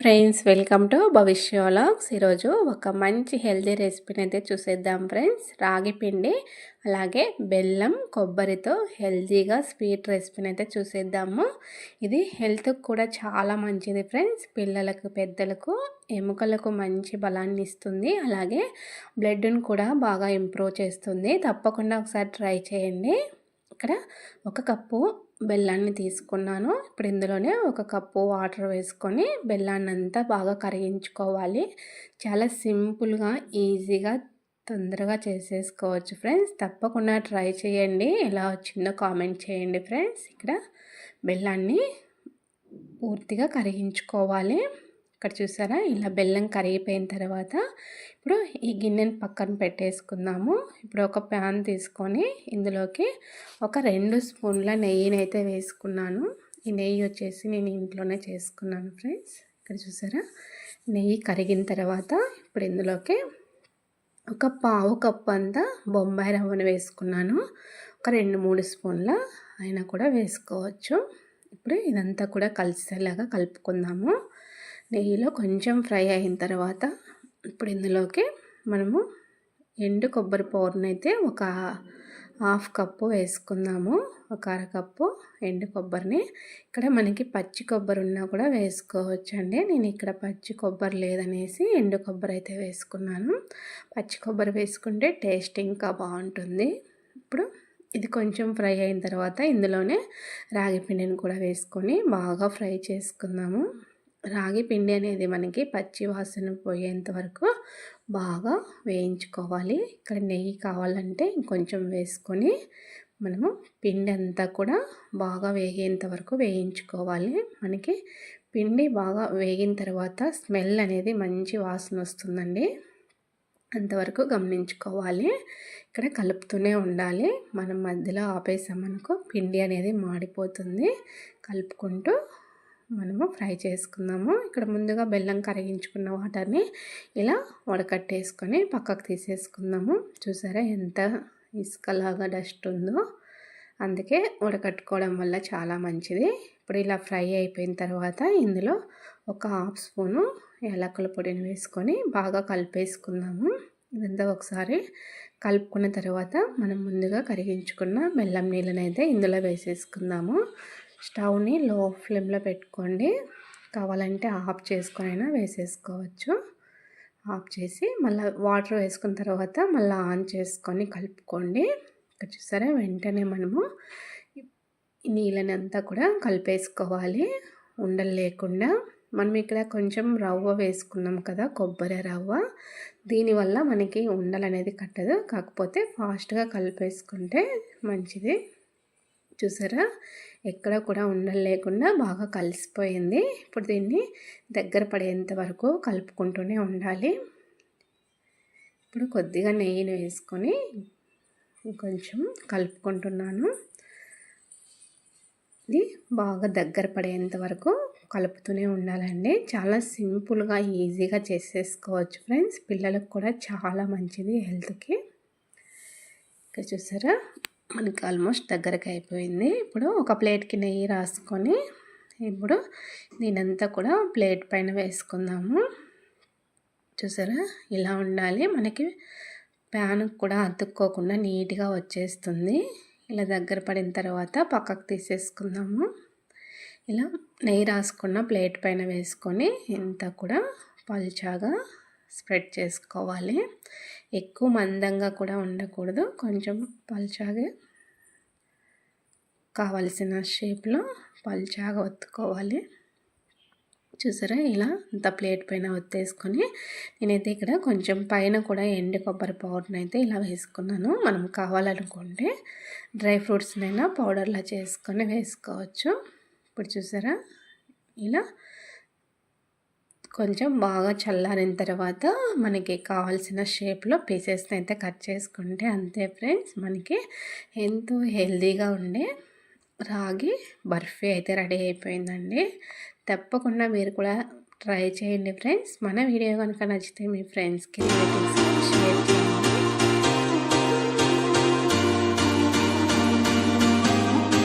Friends welcome to భవిష్యోలాగ్స్ ఈరోజు ఒక మంచి హెల్దీ రెసిపీని అయితే చూసేద్దాం ఫ్రెండ్స్ రాగి పిండి అలాగే బెల్లం కొబ్బరితో హెల్తీగా స్వీట్ రెసిపీని అయితే చూసేద్దాము. ఇది హెల్త్కి కూడా చాలా మంచిది ఫ్రెండ్స్ పిల్లలకు పెద్దలకు ఎముకలకు మంచి బలాన్ని ఇస్తుంది. అలాగే బ్లడ్ను కూడా బాగా ఇంప్రూవ్ చేస్తుంది. తప్పకుండా ఒకసారి ట్రై చేయండి. ఇక్కడ ఒక కప్పు బెల్లాన్ని తీసుకున్నాను. ఇప్పుడు ఇందులోనే ఒక కప్పు వాటర్ వేసుకొని బెల్లాన్ని అంతా బాగా కరిగించుకోవాలి. చాలా సింపుల్గా ఈజీగా తొందరగా చేసేసుకోవచ్చు ఫ్రెండ్స్. తప్పకుండా ట్రై చేయండి. ఎలా వచ్చిందో కామెంట్ చేయండి ఫ్రెండ్స్. ఇక్కడ బెల్లాన్ని పూర్తిగా కరిగించుకోవాలి. ఇక్కడ చూసారా? ఇలా బెల్లం కరిగిపోయిన తర్వాత ఇప్పుడు ఈ గిన్నెని పక్కన పెట్టేసుకుందాము. ఇప్పుడు ఒక ప్యాన్ తీసుకొని ఇందులోకి ఒక రెండు స్పూన్ల నెయ్యిని అయితే వేసుకున్నాను. ఈ నెయ్యి వచ్చేసి నేను ఇంట్లోనే చేసుకున్నాను ఫ్రెండ్స్. ఇక్కడ చూసారా? నెయ్యి కరిగిన తర్వాత ఇప్పుడు ఇందులోకి ఒక పావు కప్పు అంతా బొంబాయి రవ్వను వేసుకున్నాను. ఒక రెండు మూడు స్పూన్ల అయినా కూడా వేసుకోవచ్చు. ఇప్పుడు ఇదంతా కూడా కలిసేలాగా కలుపుకుందాము. నెయ్యిలో కొంచెం ఫ్రై అయిన తర్వాత ఇప్పుడు ఇందులోకి మనము ఎండు కొబ్బరి పౌడర్ని ఒక హాఫ్ కప్పు వేసుకుందాము. ఒక అరకప్పు ఎండు కొబ్బరిని. ఇక్కడ మనకి పచ్చి కొబ్బరి ఉన్నా కూడా వేసుకోవచ్చు అండి నేను ఇక్కడ పచ్చి కొబ్బరి లేదనేసి ఎండు కొబ్బరి అయితే వేసుకున్నాను. పచ్చి కొబ్బరి వేసుకుంటే టేస్ట్ ఇంకా బాగుంటుంది. ఇప్పుడు ఇది కొంచెం ఫ్రై అయిన తర్వాత ఇందులోనే రాగి పిండిని కూడా వేసుకొని బాగా ఫ్రై చేసుకుందాము. రాగి పిండి అనేది మనకి పచ్చి వాసన పోయేంత వరకు బాగా వేయించుకోవాలి. ఇక్కడ నెయ్యి కావాలంటే ఇంకొంచెం వేసుకొని మనము పిండి అంతా కూడా బాగా వేగేంత వరకు వేయించుకోవాలి. మనకి పిండి బాగా వేగిన తర్వాత స్మెల్ అనేది మంచి వాసన వస్తుందండి. అంతవరకు గమనించుకోవాలి. ఇక్కడ కలుపుతూనే ఉండాలి. మనం మధ్యలో ఆపేసామనుకో పిండి అనేది మాడిపోతుంది. కలుపుకుంటూ మనము ఫ్రై చేసుకుందాము. ఇక్కడ ముందుగా బెల్లం కరిగించుకున్న వాటర్ని ఇలా వడకట్టేసుకొని పక్కకు తీసేసుకుందాము. చూసారా ఎంత ఇసుకలాగా డస్ట్ ఉందో. అందుకే ఉడకట్టుకోవడం వల్ల చాలా మంచిది. ఇప్పుడు ఇలా ఫ్రై అయిపోయిన తర్వాత ఇందులో ఒక హాఫ్ స్పూను యాలకుల పొడిని వేసుకొని బాగా కలిపేసుకుందాము. ఇదంతా ఒకసారి కలుపుకున్న తర్వాత మనం ముందుగా కరిగించుకున్న బెల్లం నీళ్ళని అయితే ఇందులో వేసేసుకుందాము. స్టవ్ని లో ఫ్లేమ్లో పెట్టుకోండి. కావాలంటే ఆఫ్ చేసుకొని అయినా వేసేసుకోవచ్చు. ఆఫ్ చేసి మళ్ళీ వాటర్ వేసుకున్న తర్వాత మళ్ళీ ఆన్ చేసుకొని కలుపుకోండి. ఇక్కడ చూసారా? వెంటనే మనము నీళ్ళని అంతా కూడా కలిపేసుకోవాలి. ఉండలు లేకుండా. మనం ఇక్కడ కొంచెం రవ్వ వేసుకున్నాం కదా కొబ్బరి రవ్వ. దీనివల్ల మనకి ఉండలు అనేది కట్టదు. కాకపోతే ఫాస్ట్గా కలిపేసుకుంటే మంచిది. చూసారా? ఎక్కడ కూడా ఉండలు లేకుండా బాగా కలిసిపోయింది. ఇప్పుడు దీన్ని దగ్గర పడేంత వరకు కలుపుకుంటూనే ఉండాలి. ఇప్పుడు కొద్దిగా నెయ్యిని వేసుకొని కొంచెం కలుపుకుంటున్నాను. ఇది బాగా దగ్గర పడేంత వరకు కలుపుతూనే ఉండాలండి. చాలా సింపుల్గా ఈజీగా చేసేసుకోవచ్చు ఫ్రెండ్స్. పిల్లలకు కూడా చాలా మంచిది హెల్త్కి. ఇక్కడ చూసారా? మనకి ఆల్మోస్ట్ దగ్గరకు అయిపోయింది. ఇప్పుడు ఒక ప్లేట్కి నెయ్యి రాసుకొని ఇప్పుడు దీనంతా కూడా ప్లేట్ పైన వేసుకుందాము. చూసారా? ఇలా ఉండాలి. మనకి ప్యాన్ కూడా అతుక్కోకుండా నీట్గా వచ్చేస్తుంది. ఇలా దగ్గర పడిన తర్వాత పక్కకు తీసేసుకుందాము. ఇలా నెయ్యి రాసుకున్న ప్లేట్ పైన వేసుకొని ఇంత కూడా పల్చాగా స్ప్రెడ్ చేసుకోవాలి. ఎక్కువ మందంగా కూడా ఉండకూడదు. కొంచెం పల్చాగా కావలసిన షేప్లో పల్చాగా ఒత్తుకోవాలి. చూసారా? ఇలా అంత ప్లేట్ పైన ఒత్తేసుకొని నేనైతే ఇక్కడ కొంచెం పైన కూడా ఎండు కొబ్బరి పౌడర్ని అయితే ఇలా వేసుకున్నాను. మనం కావాలనుకుంటే డ్రై ఫ్రూట్స్నైనా పౌడర్లా చేసుకొని వేసుకోవచ్చు. ఇప్పుడు చూసారా? ఇలా కొంచెం బాగా చల్లారిన తర్వాత మనకి కావాల్సిన షేప్లో పీసెస్ని అయితే కట్ చేసుకుంటే అంతే ఫ్రెండ్స్. మనకి ఎంతో హెల్తీగా ఉండే రాగి బర్ఫీ అయితే రెడీ అయిపోయిందండి. తప్పకుండా మీరు కూడా ట్రై చేయండి ఫ్రెండ్స్. మన వీడియో కనుక నచ్చితే మీ ఫ్రెండ్స్కి షేర్ చేయండి.